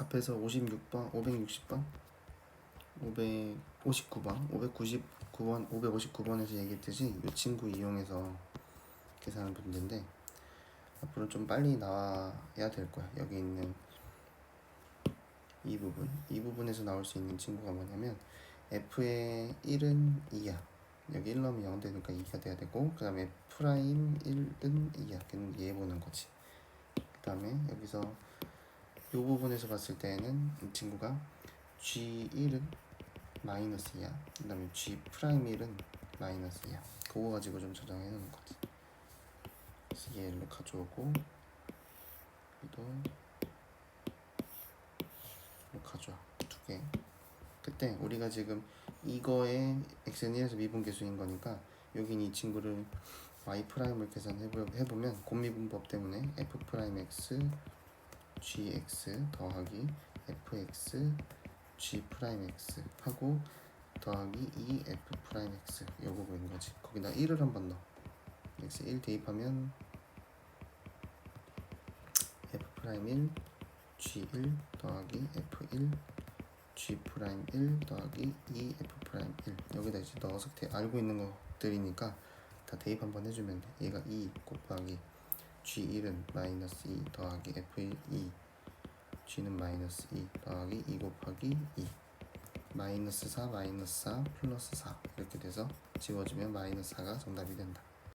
앞에서 56번, 560번, 559번, 599번, 559번에서 얘기했듯이 이 친구 이용해서 계산하는 문제인데 앞으로 좀 빨리 나와야 될 거야. 여기 있는 이 부분, 이 부분에서 나올 수 있는 친구가 뭐냐면 f의 1은 2야. 여기 1 넣으면 0 되니까 2가 돼야 되고 그 다음에 프라임 1은 2야. 걔는 얘 보는 거지. 그 다음에 여기서 이 부분에서 봤을 때는 이 친구가 G1은 마이너스 2야. 그 다음에 G 프라임 1은 마이너스 2야. 그거 가지고 좀 조정해 놓는 거지. 그래서 얘를 가져오고 이렇게 가져와 두 개. 그때 우리가 지금 이거에 x는 1에서 미분계수인 거니까 여긴 이 친구를 y 프라임을 계산해보, 해보면 곱미분법 때문에 f 프라임 x gx 더하기 fx g 프라임 x 하고 더하기 2f 프라임 x 요거 보는 거지. 거기다 1을 한번 넣어. X 1 대입하면 f 프라임 1 g1 더하기 f1 g 프라임 1 더하기 2 f 프라임 1 여기다 이제 넣어서 대, 알고 있는 것들이니까 다 대입 한번 해주면 돼. 얘가 2 곱하기 g1은 마이너스 2 더하기 f1 2 g는 마이너스 2 더하기 2 곱하기 2 마이너스 4 마이너스 4 플러스 4 이렇게 돼서 지워주면 마이너스 4가 정답이 된다